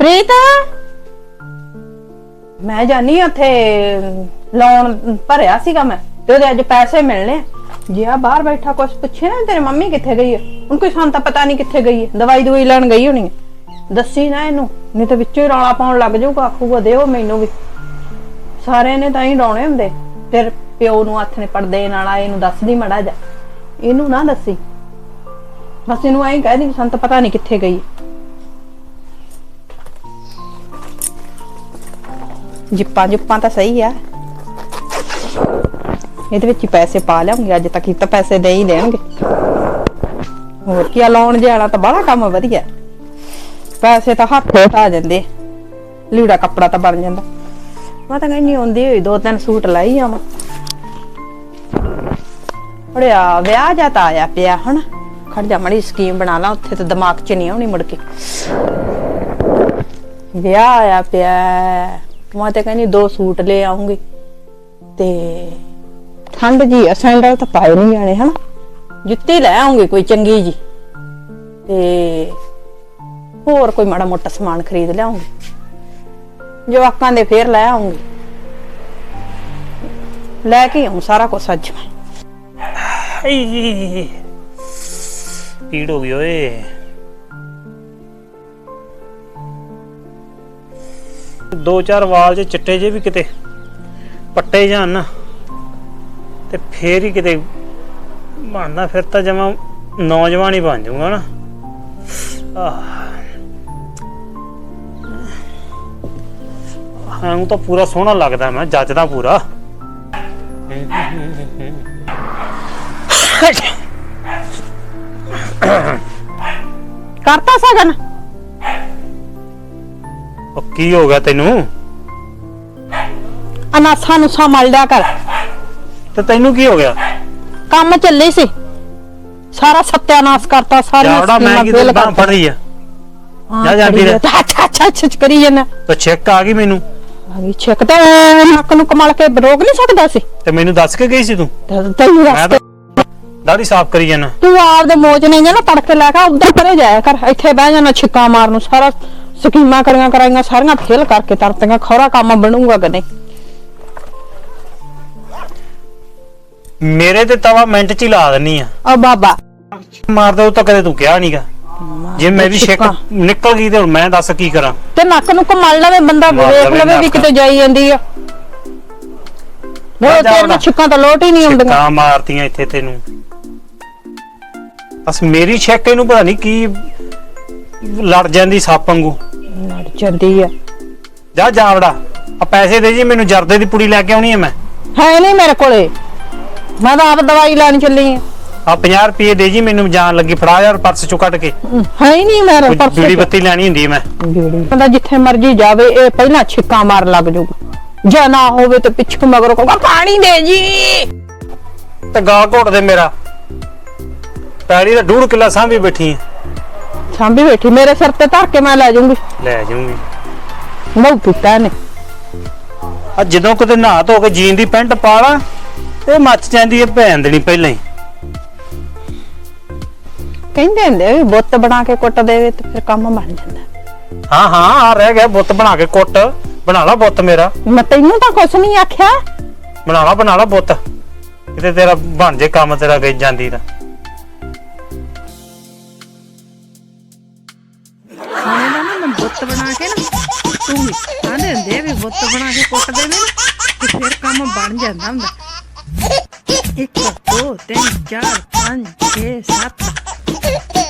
ਪ੍ਰੀਤ? ਮੈਂ ਜਾਨੀ ਉੱਥੇ ਲੋਨ ਭਰਿਆ ਸੀਗਾ ਮੈਂ, ਤੇ ਉਹਦੇ ਅੱਜ ਪੈਸੇ ਮਿਲਣੇ ਆ। ਜੇ ਆ ਬਾਹਰ ਬੈਠਾ ਕੁਛ ਪੁੱਛੇ ਨਾ, ਤੇਰੀ ਮੰਮੀ ਕਿੱਥੇ ਗਈ ਹੈ ਹੁਣ ਕੋਈ ਸਾਨੂੰ ਤਾਂ ਪਤਾ ਨਹੀਂ ਕਿੱਥੇ ਗਈ ਹੈ ਦਵਾਈ ਦਵਾਈ ਲੈਣ ਗਈ ਹੋਣੀ ਹੈ ਦੱਸੀ ਨਾ ਇਹਨੂੰ, ਨਹੀਂ ਤਾਂ ਵਿੱਚੋਂ ਹੀ ਰੌਲਾ ਪਾਉਣ ਲੱਗ ਜਾਊਗਾ ਆਖੂਗਾ ਦਿਓ ਮੈਨੂੰ ਵੀ। ਸਾਰਿਆਂ ਨੇ ਤਾਂ ਹੀ ਡਾਉਣੇ ਹੁੰਦੇ, ਫਿਰ ਪਿਓ ਨੂੰ ਹੱਥ ਨੇ ਪੜਦੇ ਨਾਲ ਆਏ ਨੂੰ ਦੱਸਦੀ ਮੜਾ ਜਾ ਇਹਨੂੰ ਨਾ ਦੱਸੀ। ਬਸ ਇਹਨੂੰ ਐਂ ਕਹਿ ਦੀ ਵੀ ਸਾਨੂੰ ਤਾਂ ਪਤਾ ਨਹੀਂ ਕਿੱਥੇ ਗਈ ਜਿੱਪਾਂ ਜੁੱਪਾਂ ਤਾਂ ਸਹੀ ਆ। ਇਹਦੇ ਵਿੱਚ ਹੀ ਪੈਸੇ ਪਾ ਲਿਆਉਂਗੇ, ਅੱਜ ਤੱਕ ਹੀ ਤਾਂ ਪੈਸੇ ਦੇ ਹੀ ਦੇਣਗੇ। ਹੋਰ ਕੀ ਲਾਉਣ ਜਾਣਾ ਤਾਂ ਬੜਾ ਕੰਮ ਵਧੀਆ। ਪੈਸੇ ਤਾਂ ਹੱਥ ਆ ਜਾਂਦੇ। ਲੀੜਾ ਕੱਪੜਾ ਤਾਂ ਬਣ ਜਾਂਦਾ। ਮੈਂ ਤਾਂ ਕਹਿੰਦੀ ਹੁੰਦੀ ਹੋਈ, ਦੋ ਤਿੰਨ ਸੂਟ ਲਾਈ ਆਵਾਂ। ਅੜਿਆ ਵਿਆਹ ਜਾ ਤਾਂ ਆਇਆ ਪਿਆ, ਹਨਾ? ਖੜ ਜਾ, ਮੜੀ ਸਕੀਮ ਬਣਾ ਲਾ, ਉੱਥੇ ਤਾਂ ਦਿਮਾਗ 'ਚ ਨਹੀਂ ਆਉਣੀ ਮੁੜ ਕੇ। ਵਿਆਹ ਆਇਆ ਪਿਆ। ਮੈਂ ਤਾਂ ਕਹਿੰਦੀ, ਦੋ ਸੂਟ ਲੈ ਆਉਂਗੀ। ਤੇ ਠੰਡ ਜੀ ਆ ਸੈਂਡਲ ਤਾਂ ਪਾਏ ਨਹੀਂ ਜਾਣੇ, ਹਨਾ? ਜੁੱਤੀ ਲੈ ਆਉਂਗੀ ਕੋਈ ਚੰਗੀ ਜੀ। ਤੇ ਹੋਰ ਕੋਈ ਮਾੜਾ ਮੋਟਾ ਸਮਾਨ ਖਰੀਦ ਲਿਆਉਂਗੀ। ਜਵਾਕਾਂ ਦੇ ਫੇਰ ਲੈ ਆਉਂਗੀ। ਲੈ ਕੇ ਆਉਂ ਸਾਰਾ ਕੁਝ ਅੱਜ ਮੈਂ। ਪੀੜ ਹੋ ਗਈ ਓਏ। ਦੋ ਚਾਰ ਵਾਲ ਚ ਚਿੱਟੇ ਜੇ ਵੀ ਕਿਤੇ ਪੱਟੇ ਜਾਣ ਨਾ, ਤੇ ਫੇਰ ਹੀ ਕਿਤੇ ਬਣਦਾ ਫਿਰ ਤਾਂ ਜਮਾ ਨੌਜਵਾਨ ਹੀ ਬਣ ਜਾਊਗਾ ਨਾ। ਹਾਂ ਤਾਂ ਪੂਰਾ ਸੋਹਣਾ ਲੱਗਦਾ ਮੈਂ, ਜੱਜਦਾ ਪੂਰਾ। ਕਰਤਾ ਸਗਨ? ਕੀ ਹੋ ਗਿਆ ਤੈਨੂੰ? ਅਨਾਥਾਂ ਨੂੰ ਸੰਭਾਲ ਲਿਆ ਕਰ। ਤੇ ਤੈਨੂੰ ਕੀ ਹੋ ਗਿਆ? ਕੰਮ ਚੱਲੇ ਸੀ। ਸਾਰਾ ਸਤਿਆਨਾਸ਼ ਕਰਤਾ ਸਾਰੀਆਂ ਜਾਵੜਾ ਮੈਂ ਸਕੀਮਾਂ ਕੀ fail ਬਾਹ ਕਰਤੀਆਂ। ਫੜ ਰਹੀ ਆ। ਹਾਂ, ਜਾ ਜਾਂਦੀ ਕਰੀ ਰਹਿ। ਜਾ। ਅੱਛਾ ਅੱਛਾ ਅੱਛਾ ਅੱਛਾ ਕਰੀ ਜਾਂਦਾ ਤੇ ਚੈੱਕ ਆ ਗਈ ਮੈਨੂੰ। ਆ ਵੀ ਛਿੱਕ ਤਾਂ ਨੱਕ ਨੂੰ ਕਮਲ ਕੇ ਰੋਕ ਨਹੀਂ ਸਕਦਾ ਸੀ। ਤੇ ਮੈਨੂੰ ਦੱਸ ਕੇ ਗਈ ਸੀ ਤੂੰ? ਤੇ ਤੈਨੂੰ ਮੈਂ ਰਸਤੇ ਤਾਂ ਦਾੜੀ ਸਾਫ਼ ਕਰੀ ਜਾਣਾ ਤੂੰ ਆਪਦੇ ਮੋਚ ਨਹੀਂ ਨਾ ਤੜਕੇ ਲੈ ਕੇ ਉਧਰ ਪਰੇ ਜਾਇਆ ਕਰ। ਇੱਥੇ ਬਹਿ ਜਾਣਾ ਛਿੱਕਾ ਮਾਰਨ ਨੂੰ ਸਾਰਾ ਸਕੀਮਾਂ ਕਰੀਆਂ ਕਰਾਈਆਂ ਸਾਰੀਆਂ ਫੇਲ ਕਰਕੇ ਤਰਤੀਆਂ ਖੌਰਾ ਕੰਮ ਬਣੂਗਾ ਕਦੇ ਮੇਰੇ ਤੇ ਤਵਾ ਮਿੰਟ ਚ ਹੀ ਲਾ ਦਿੰਨੀ ਆ। ਆ ਬਾਬਾ। ਮਾਰ ਦੋ ਤਾਂ ਕਦੇ ਤੂੰ ਕਿਹਾ ਨਹੀਂਗਾ ਜੇ ਮੇਰੀ ਛਿੱਕ ਛਿੱਕਾਂ। ਨਿਕਲ ਗਈ ਤੇ ਹੁਣ ਮੈਂ ਦੱਸ ਕੀ ਕਰਾਂ? ਤੇ ਨੱਕ ਨੂੰ ਕਮਲ ਲਵੇ ਬੰਦਾ ਵੇਖ ਲਵੇ ਵੀ। ਕਿਤੇ ਜਾਈ ਜਾਂਦੀ ਆ। ਉਹ ਤੇਰੇ। ਛਿੱਕਾਂ ਤਾਂ ਲੋਟ ਹੀ ਨਹੀਂ ਆਉਂਦੀਆਂ ਕਾਂ ਮਾਰਤੀਆਂ ਇੱਥੇ ਤੈਨੂੰ। ਬਸ ਮੇਰੀ ਛਿੱਕ ਇਹਨੂੰ ਪਤਾ ਨਹੀਂ ਕੀ ਲੜ ਜਾਂਦੀ ਸੱਪ ਵਾਂਗੂ। ਲੜ ਜਾਂਦੀ ਆ। ਜਾ ਜਾਵੜਾ ਆ ਪੈਸੇ ਦੇ ਜੀ ਮੈਨੂੰ ਜਰਦੇ ਦੀ ਪੁੜੀ ਲੈ ਕੇ ਆਉਣੀ ਹੈ ਮੈਂ। ਹੈ ਨਹੀਂ ਮੇਰੇ ਕੋਲੇ। ਮੈਂ ਤਾਂ ਆਪ ਦਵਾਈ ਲੈਣ ਚੱਲੀ ਆ। ਆ 50 ਰੁਪਏ ਦੇ ਜੀ ਮੈਨੂੰ ਜਾਣ ਲੱਗੀ। ਫੜਾ ਯਾਰ ਪਰਸ ਚੋਂ ਕੱਢ ਕੇ। ਹੈ ਹੀ ਨਹੀਂ ਮੇਰੇ ਪਰਸ ਬੀੜੀ ਚ। ਬੱਤੀ ਲੈਣੀ ਹੁੰਦੀ ਹੈ ਮੈਂ। ਬੀੜੀ ਬੰਦਾ ਜਿੱਥੇ ਮਰਜ਼ੀ ਜਾਵੇ ਇਹ ਪਹਿਲਾਂ ਛਿੱਕਾਂ ਮਾਰ ਲੱਗ ਜਾਊਗਾ। ਜੇ ਨਾ ਹੋਵੇ ਤੇ ਪਿੱਛੇ ਮਗਰੋਂ ਕਹੂਗਾ ਪਾਣੀ ਦੇ ਜੀ! ਤੇ ਗਾ ਘੋਟ ਦੇ ਮੇਰਾ। ਪੈੜੀ ਦਾ ਡੂੜ ਕਿੱਲਾ ਸਾਂਭੀ ਬੈਠੀ ਹੈ ਸਾਂਭੀ ਬੈਠੀ ਮੇਰੇ ਸਿਰ ਤੇ ਧਰ ਕੇ ਮੈਂ ਲੈ ਜਾਊਂਗੀ। ਲੈ ਜਾਊਂਗੀ। ਮੂੰਹ ਪੀਤਾ ਨੇ ਆ ਜਦੋਂ ਕਿਤੇ ਨਹਾ ਧੋ ਕੇ ਜੀਨ ਦੀ ਪੈਂਟ ਪਾ ਲਾ ਤੇ ਮੱਚ ਜਾਂਦੀ ਹੈ ਭੈਣ ਦੇਣੀ ਪਹਿਲਾਂ ਹੀ। ਕਹਿੰਦੇ ਹੁੰਦੇ ਵੀ ਬੁੱਤ ਬਣਾ ਕੇ ਕੁੱਟ ਦੇਵੇ ਤੇ ਫਿਰ ਕੰਮ ਬਣ ਜਾਂਦਾ। ਹਾਂ ਹਾਂ ਆ ਰਹਿ ਗਿਆ ਬੁੱਤ ਬਣਾ ਕੇ ਕੁੱਟ। ਬਣਾ ਲਾ ਬੁੱਤ ਮੇਰਾ। ਮੈਂ ਤੈਨੂੰ ਤਾਂ ਕੁਛ ਨਹੀਂ ਆਖਿਆ। ਬਣਾ ਲਾ ਬਣਾ ਲਾ ਬੁੱਤ। ਕਿਤੇ ਤੇਰਾ ਬਣ ਜੇ ਕੰਮ ਤੇਰਾ ਗਈ ਜਾਂਦੀ ਦਾ ਇਹਨਾਂ ਨੂੰ ਮੈਂ ਬੁੱਤ ਬਣਾ ਕੇ ਨਾ ਤੂੰ ਵੀ ਕਹਿੰਦੇ ਹੁੰਦੇ ਆ ਵੀ ਬੁੱਤ ਬਣਾ ਕੇ ਕੁੱਟ ਦੇਵੇ ਨਾ ਤੇ ਫਿਰ ਕੰਮ ਬਣ ਜਾਂਦਾ ਹੁੰਦਾ 1 2 3 4 5 6 7